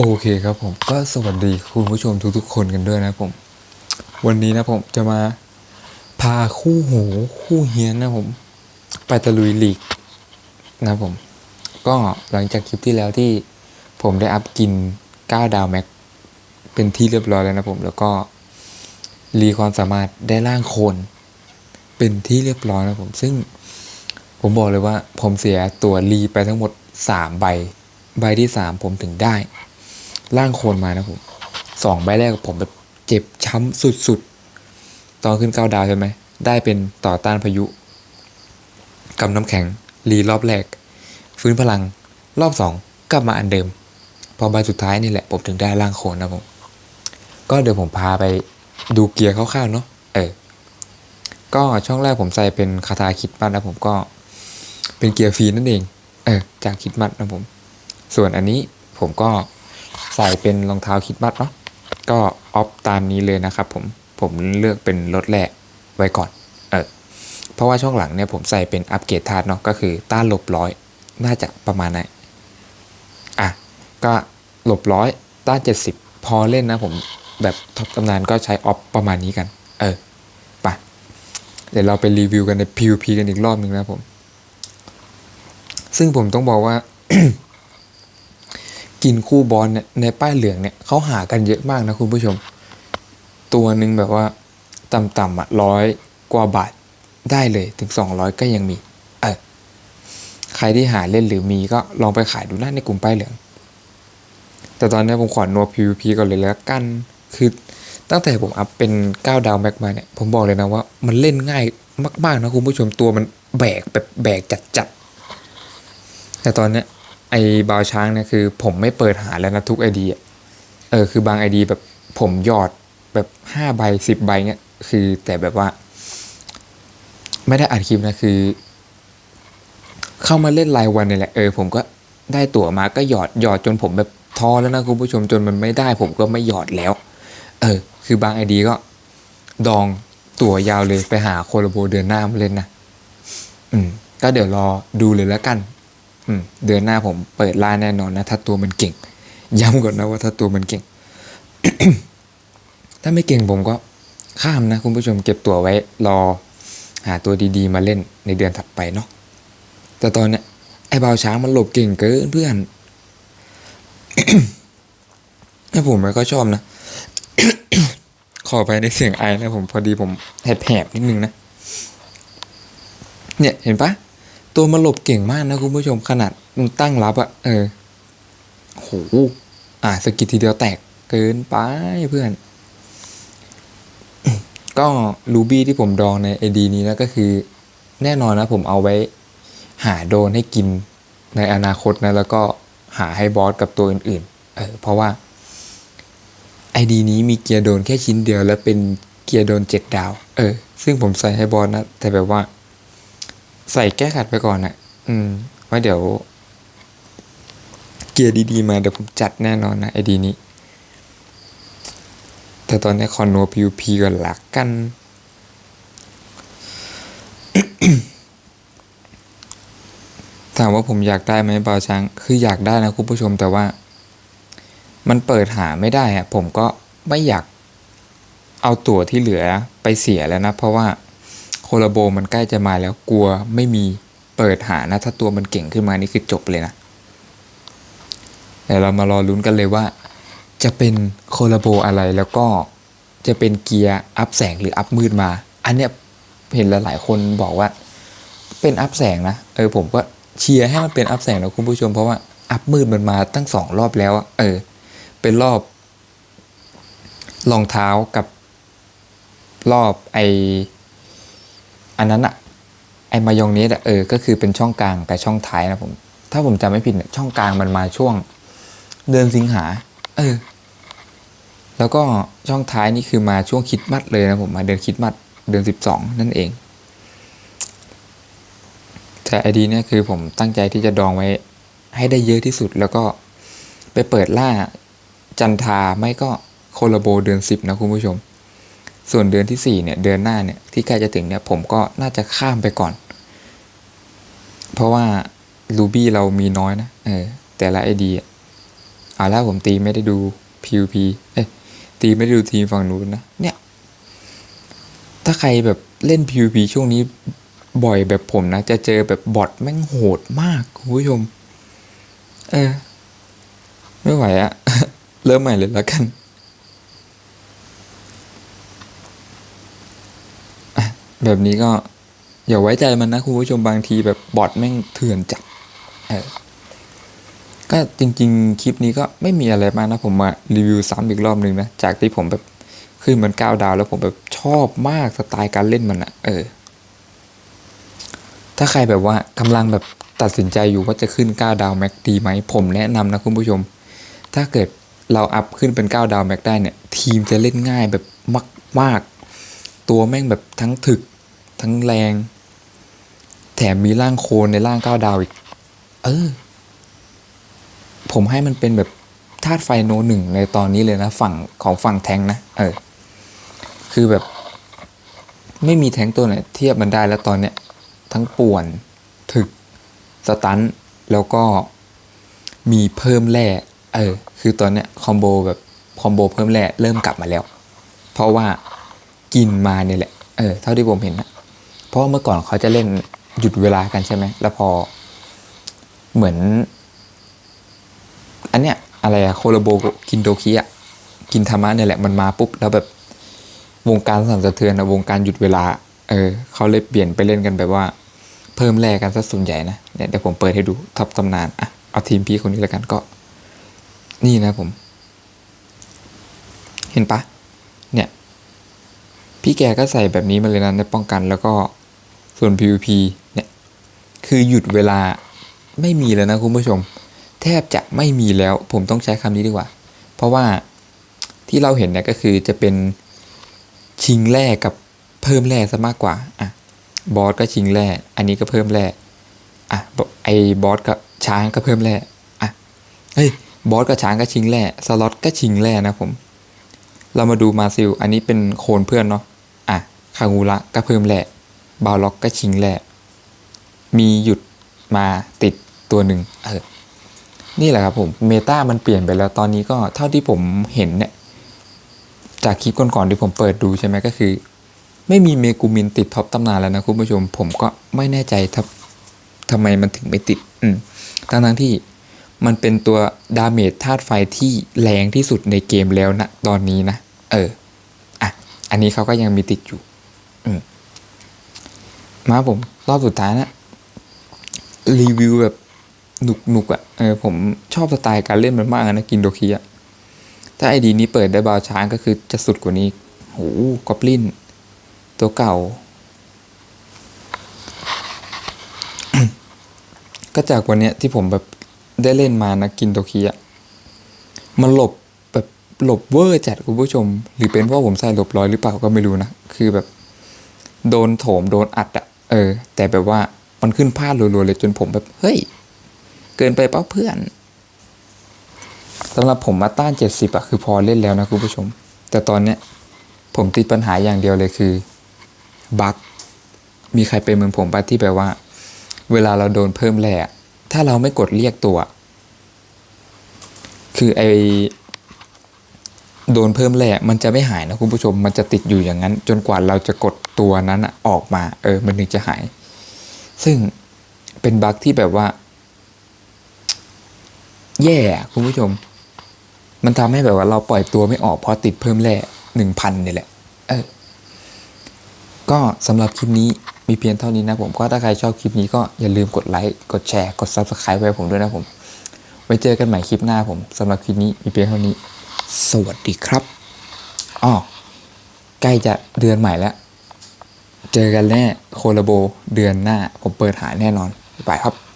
โอเคครับผมก็สวัสดีคุณผู้ชมทุกๆคนกันด้วยนะผม วันนี้นะผมจะมาพาคู่หูคู่เฮียนนะผม ไปตะลุยลีกนะผม ก็หลังจากคลิปที่แล้วที่ผมได้อัพกิน 9 ดาวแม็ก เป็นที่เรียบร้อยแล้วนะผม แล้วก็รีความสามารถได้ร่างโคน เป็นที่เรียบร้อยนะผม ซึ่งผมบอกเลยว่าผมเสียตัวรีไปทั้งหมด 3 ใบ ใบที่ 3 ผมถึงได้ ร่างโคลนมานะผมสองใบแรกผมแบบเจ็บช้ำสุดๆ ตอนขึ้นเก้าดาวใช่ไหม ได้เป็นต่อต้านพายุ กับน้ำแข็ง รีรอบแรก ฟื้นพลัง รอบสองกลับมาอันเดิม พอใบสุดท้ายนี่แหละ ผมถึงได้ร่างโคลนนะผม ก็เดี๋ยวผมพาไปดูเกียร์คร่าวๆเนาะ เออ ก็ช่องแรกผมใส่เป็นคาถาคิดมัดนะผมก็เป็นเกียร์ฟรีนั่นเอง เออ จากคิดมัดนะผม ส่วนอันนี้ผมก็ ใส่เป็นรองเท้าคิดมัดเนาะก็ออฟตามนี้เลยนะครับผมผมเลือกเป็นรถแรกไว้ก่อนเออเพราะว่าช่วงหลังเนี่ยผมใส่เป็นอัปเกรดธาตุเนาะก็คือต้านหลบร้อยน่าจะประมาณนั้นอะก็หลบร้อยต้านเจ็ดสิบพอเล่นนะผมแบบท็อปตำนานก็ใช้ออฟประมาณนี้กัน เออไปเดี๋ยวเราไปรีวิวกันใน PVP กันอีกรอบหนึ่งนะผม ซึ่งผมต้องบอกว่า กินคู่บอลเนี่ยในป้ายเหลืองเนี่ยเขาหากันเยอะมากนะคุณผู้ชม ตัวหนึ่งแบบว่าต่ำๆอะร้อยกว่าบาทได้เลยถึง 200 ก็ยังมีเออใครที่หาเล่นหรือมีก็ลองไปขายดูได้ในกลุ่มป้ายเหลือง แต่ตอนนี้ผมขอนัว PVP ก่อนเลยแล้วกันคือตั้งแต่ผมอัพเป็น 9 ดาวแม็กมาเนี่ยผมบอกเลยนะว่ามันเล่นง่ายมาก ๆ นะคุณผู้ชมตัวมันแบกแบบแบกจัดๆแต่ตอนเนี้ย ไอ้บาวช้างเนี่ยคือ ผมไม่เปิดหาแล้วนะทุกไอดีอะเออคือบางไอดีแบบผมหยอดแบบห้าใบสิบใบเนี่ยคือแต่แบบว่า ไม่ได้อัดคลิปนะคือ เข้ามาเล่นรายวันเนี่ยแหละเออผมก็ได้ตั๋วมาก็หยอดหยอดจนผมแบบท้อแล้วนะคุณผู้ชมจนมันไม่ได้ ผมก็ไม่หยอดแล้ว เออ คือบางไอดีก็ ดองตั๋วยาวเลยไปหาโคโลโบเดือนหน้ามาเล่นนะอืม ก็เดี๋ยวรอดูเลยแล้วกัน เดือนหน้าผมเปิดล่าแน่นอนนะ ถ้าตัวมันเก่ง ย้ำก่อนนะว่าถ้าตัวมันเก่ง ถ้าไม่เก่งผมก็ข้ามนะ คุณผู้ชมเก็บตัวไว้ รอหาตัวดีๆ มาเล่นในเดือนถัดไปเนาะแต่ตอนเนี้ยไอ้บาวช้างมันหลบเก่งเกินเพื่อนถ้าผมก็ชอบนะ ขอไปในเสียงไอนะผมพอดีผมแหบๆนิดนึงนะ เนี่ยเห็นปะ ตัวมันหลบเก่งมากนะคุณผู้ชมขนาดมันตั้งรับอะเออโหอะสกิดทีเดียวแตกเกินไปเพื่อน ก็รูบี้ที่ผมดองในไอดีนี้นะก็คือ แน่นอนนะผมเอาไว้ หาโดนให้กินในอนาคตนะแล้วก็หาให้บอสกับตัวอื่นๆเออเพราะว่าไอดีนี้มีเกียร์โดนแค่ชิ้นเดียว แล้วเป็นเกียร์โดนเจ็ดดาว เออ ซึ่งผมใส่ให้บอสนะ แต่แบบว่า ใส่แก้ขัดไปก่อนนะอืมไว่าเดี๋ยว เกียร์ดีๆมาเดี๋ยวผมจัดแน่นอนนะไอดีนี้ แต่ตอนนี้คอนโนพีพีก่อนหลักกันถามว่าผมอยากได้ไหมบาวช้าง คืออยากได้นะคุณผู้ชมแต่ว่า มันเปิดหาไม่ได้อะผมก็ไม่อยากเอาตั๋วที่เหลือไปเสียแล้วนะ เพราะว่า โคลาโบมันใกล้จะมาแล้วกลัวไม่มีเปิดหานะ ถ้าตัวมันเก่งขึ้นมานี่คือจบเลยนะเดี๋ยวเรามารอลุ้นกันเลยว่า จะเป็นโคลาโบอะไรแล้วก็จะเป็นเกียร์อัพแสงหรืออัพมืดมา อันเนี้ยเห็นหลายๆคนบอกว่า เป็นอัพแสงนะเออผมก็เชียร์ให้มันเป็นอัพแสงนะคุณผู้ชมเพราะว่าอัพมืดมันมาตั้งสองรอบแล้วเออ เป็นรอบรองเท้ากับรอบไอ อันนั้นอะไอมายองเนสอะเออก็คือเป็นช่องกลางกับช่องท้ายนะผมถ้าผมจำไม่ผิดเนี่ยช่องกลางมันมาช่วงเดือนสิงหา เออ แล้วก็ช่องท้ายนี่คือมาช่วงคิดมัดเลยนะผมมาเดือนคิดมัดเดือนสิบสองนั่นเองแต่ไอดีเนี่ยคือผมตั้งใจที่จะดองไว้ให้ได้เยอะที่สุดแล้วก็ไปเปิดล่าจันทาไม่ก็โคลาโบเดือนสิบนะคุณผู้ชม ส่วนเดือนที่สี่เนี่ยเดือนหน้าเนี่ยที่ใกล้จะถึงเนี่ยผมก็น่าจะข้ามไปก่อน เพราะว่ารูบี้เรามีน้อยนะเออแต่ละไอดีเอาแล้วผมตีไม่ได้ดู PVP เอ้ยตีไม่ได้ดูทีมฝั่งนู้นนะเนี่ย ถ้าใครแบบเล่น PVP ช่วงนี้บ่อยแบบผมนะ จะเจอแบบบอทแม่งโหดมากคุณผู้ชม เออ ไม่ไหวอะเริ่มใหม่เลยแล้วกันอะ แบบนี้ก็อย่าไว้ใจมันนะคุณผู้ชมบางทีแบบบอทแม่งเถื่อนจัดก็จริง ๆ คลิปนี้ก็ไม่มีอะไรมากนะผมมารีวิวซ้ำอีกรอบหนึ่งนะ จากที่ผมแบบขึ้นมันก้าวดาว แล้วผมแบบชอบมากสไตล์การเล่นมันอะเออ ถ้าใครแบบว่ากำลังแบบตัดสินใจอยู่ว่าจะขึ้นก้าวดาวแม็กดีไหมผมแนะนำนะคุณผู้ชม ถ้าเกิดเราอัพขึ้นเป็นก้าวดาวแม็กได้เนี่ย ทีมจะเล่นง่ายแบบมากมากๆ ตัวแม่งแบบทั้งถึก ทั้งแรง แถมมีร่างโคนในร่างก้าวดาวอีก เออ ผมให้มันเป็นแบบธาตุไฟโนหนึ่งในตอนนี้เลยนะ ฝั่งของฝั่งแทงนะ เออ คือแบบ ไม่มีแทงตัวไหนเทียบมันได้แล้วตอนเนี้ย ทั้งป่วน ถึก สตัน แล้วก็มีเพิ่มแร่เออ คือตอนเนี้ยคอมโบแบบคอมโบเพิ่มแร่เริ่มกลับมาแล้ว เพราะว่า กินมาเนี่ยแหละ เออ เท่าที่ผมเห็นนะเพราะเมื่อก่อนเขาจะเล่นหยุดเวลากันใช่ไหม แล้วพอเหมือน อันเนี้ยอะไรอะโคโลโบกินโดคิอะกินธรรมะเนี่ยแหละมันมาปุ๊บ แล้วแบบวงการสั่นสะเทือนนะวงการหยุดเวลา เออเขาเลยเปลี่ยนไปเล่นกันแบบว่า เพิ่มแร่กันซะส่วนใหญ่นะเนี่ยเดี๋ยวผมเปิดให้ดูท็อปตำนานอะเอาทีมพี่คนนี้แล้วกันก็ นี่นะผม เห็นปะเนี่ย พี่แกก็ใส่แบบนี้มาเลยนะในป้องกันแล้วก็ส่วน PVP เนี่ยคือหยุดเวลาไม่มีแล้วนะคุณผู้ชม แทบจะไม่มีแล้วผมต้องใช้คำนี้ดีกว่า เพราะว่าที่เราเห็นเนี่ยก็คือจะเป็นชิงแร่กับเพิ่มแร่ซะมากกว่าอะบอสก็ชิงแร่อันนี้ก็เพิ่มแร่อะไอ้บอสกับช้างก็เพิ่มแร่อะเฮ้ยบอสกับช้างก็ชิงแร่สล็อตก็ชิงแร่นะผม เรามาดูมาซิลอันนี้เป็นโคนเพื่อนเนาะอะ คางูระก็เพิ่มแร่บาวล็อกก็ชิงแร่มีหยุดมาติดตัวหนึ่งเออนี่แหละครับผมเมตามันเปลี่ยนไปแล้วตอนนี้ก็เท่าที่ผมเห็นเนี่ย จากคลิปก่อนๆที่ผมเปิดดูใช่ไหมก็คือ ไม่มีเมกูมินติดท็อปตำนานแล้วนะคุณผู้ชม ผมก็ไม่แน่ใจทับทำไมมันถึงไม่ติด อืมทั้งทั้งที่มันเป็นตัวดาเมจธาตุไฟที่แรงที่สุดในเกมแล้วนะตอนนี้นะ เออ อะ อันนี้เขาก็ยังมีติดอยู่ มาผม รอบสุดท้ายนะรีวิวแบบหนุกหนุกอะ่ะเออผมชอบสไตล์การเล่นมันมากนะกินโดคีอะถ้าไอดีนี้เปิดได้บาวช้างก็คือจะสุดกว่านี้โหกอบลิน ตัวเก่า ก็จากวันเนี้ยที่ผมแบบได้เล่นมานะกินโตคีอะมันหลบแบบหลบเวอร์จัดคุณผู้ชม หรือเป็นเพราะผมใส่หลบร้อยหรือเปล่าก็ไม่รู้นะ คือแบบ โดนโถมโดนอัดอะเออ แต่แบบว่ามันขึ้นพลาดรัวๆเลยจนผมแบบ เฮ้ย เกินไปเป้าเพื่อนสำหรับผมมาต้านเจ็ดสิบอะคือพอเล่นแล้วนะคุณผู้ชม แต่ตอนเนี้ยผมติดปัญหาอย่างเดียวเลยคือบั๊กมีใครเป็นเหมือนผมปะที่แบบว่า เวลาเราโดนเพิ่มแร่อะถ้าเราไม่กดเรียกตัว คือไอ โดนเพิ่มแร่มันจะไม่หายนะคุณผู้ชม มันจะติดอยู่อย่างนั้น จนกว่าเราจะกดตัวนั้นออกมา เออ มันถึงจะหาย ซึ่งเป็นบั๊กที่แบบว่า แย่คุณผู้ชม มันทำให้แบบว่าเราปล่อยตัวไม่ออกเพราะติดเพิ่มแร่หนึ่งพันนี่แหละ เออ ก็สำหรับคลิปนี้มีเพียงเท่านี้นะผม ก็ถ้าใครชอบคลิปนี้ก็อย่าลืมกดไลค์ กดแชร์ กด Subscribe ไว้ผมด้วยนะผม ไว้เจอกันใหม่คลิปหน้าผมสำหรับคลิปนี้มีเพียงเท่านี้ สวัสดีครับอ๋อใกล้จะเดือนใหม่แล้ว เจอกันแน่โคลาโบเดือนหน้า ผมเปิดหาแน่นอนบ๊ายบายครับ